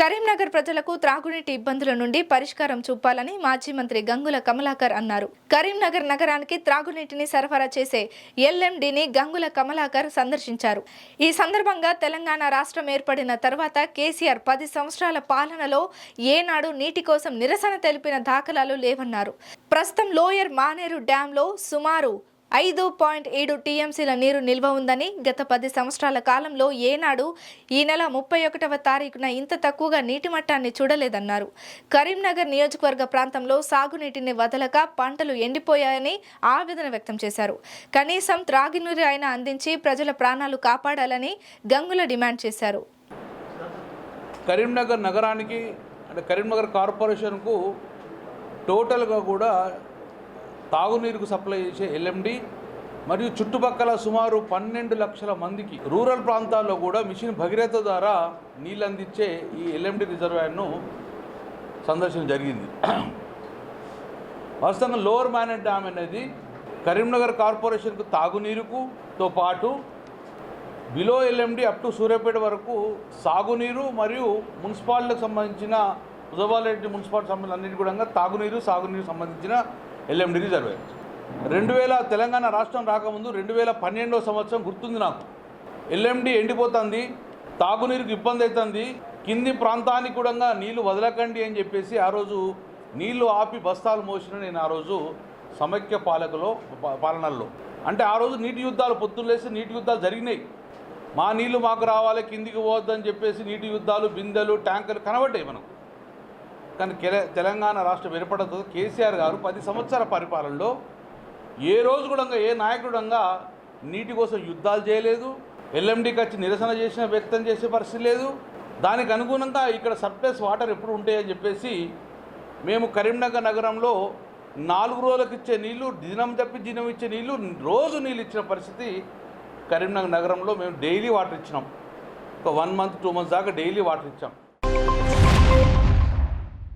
కరీంనగర్ ప్రజలకు త్రాగునీటి ఇబ్బందుల నుండి పరిష్కారం చూపాలని మాజీ మంత్రి గంగుల కమలాకర్ అన్నారు. కరీంనగర్ నగరానికి త్రాగునీటిని సరఫరా చేసే ఎల్ఎండిని గంగుల కమలాకర్ సందర్శించారు. ఈ సందర్భంగా తెలంగాణ రాష్ట్రం ఏర్పడిన తర్వాత కేసీఆర్ పది సంవత్సరాల పాలనలో ఏనాడు నీటి కోసం నిరసన తెలిపిన దాఖలాలు లేవన్నారు. ప్రస్తుతం లోయర్ మానేరు డ్యాంలో సుమారు ఐదు పాయింట్ ఏడు టీఎంసీల నీరు నిల్వ ఉందని గత పది సంవత్సరాల కాలంలో ఏనాడు ఈ నెల ముప్పై ఒకటవ తారీఖున ఇంత తక్కువగా నీటి మట్టాన్ని చూడలేదన్నారు. కరీంనగర్ నియోజకవర్గ ప్రాంతంలో సాగునీటిని వదలక పంటలు ఎండిపోయాయని ఆవేదన వ్యక్తం చేశారు. కనీసం త్రాగినీరు అయినా అందించి ప్రజల ప్రాణాలు కాపాడాలని గంగుల డిమాండ్ చేశారు. కరీంనగర్ నగరానికి అంటే కరీంనగర్ కార్పొరేషన్కు టోటల్గా కూడా తాగునీరుకు సప్లై చేసే ఎల్ఎండి మరియు చుట్టుపక్కల సుమారు పన్నెండు లక్షల మందికి రూరల్ ప్రాంతాల్లో కూడా మిషన్ భగీరథ ద్వారా నీళ్ళు అందించే ఈ ఎల్ఎండి రిజర్వాయర్ను సందర్శన జరిగింది. వాస్తవంగా లోవర్ మ్యానెట్ డ్యామ్ అనేది కరీంనగర్ కార్పొరేషన్కు తాగునీరుకుతో పాటు below L M D up to Suryapet వరకు సాగునీరు మరియు మున్సిపాలిటీకి సంబంధించిన ఉదవాలరెడ్డి మున్సిపాలిటీ సంబంధించిన అన్నిటి కూడా తాగునీరు సాగునీరు సంబంధించిన ఎల్ఎండి రిజర్వేర్ రెండు వేల తెలంగాణ రాష్ట్రం రాకముందు రెండు వేల పన్నెండవ సంవత్సరం గుర్తుంది నాకు. ఎల్ఎండి ఎండిపోతుంది తాగునీరుకు ఇబ్బంది అవుతుంది కింది ప్రాంతానికి కూడా నీళ్ళు వదలకండి అని చెప్పేసి ఆ రోజు నీళ్ళు ఆపి బస్తాలు మోసిన నేను ఆ రోజు సమైక్య పాలకులో పాలనల్లో అంటే ఆ రోజు నీటి యుద్ధాలు పొత్తులేసి నీటి యుద్ధాలు జరిగినాయి. మా నీళ్ళు మాకు రావాలి కిందికి పోవద్దని చెప్పేసి నీటి యుద్ధాలు బిందెలు ట్యాంకర్లు కనబడ్డాయి మనం కానీ తెలంగాణ రాష్ట్రం ఏర్పడదు కేసీఆర్ గారు పది సంవత్సరాల పరిపాలనలో ఏ రోజు కూడా ఏ నాయకుడంగా నీటి కోసం యుద్ధాలు చేయలేదు ఎల్ఎండికి వచ్చి నిరసన చేసిన వ్యక్తం చేసే పరిస్థితి లేదు. దానికి అనుగుణంగా ఇక్కడ సర్ప్లస్ వాటర్ ఎప్పుడు ఉంటాయని చెప్పేసి మేము కరీంనగర్ నగరంలో నాలుగు రోజులకు ఇచ్చే నీళ్ళు దినం తప్పి దినం ఇచ్చే నీళ్ళు రోజు నీళ్ళు ఇచ్చిన పరిస్థితి కరీంనగర్ నగరంలో మేము డైలీ వాటర్ ఇచ్చినాం. ఒక వన్ మంత్ టూ మంత్స్ దాకా డైలీ వాటర్ ఇచ్చాం.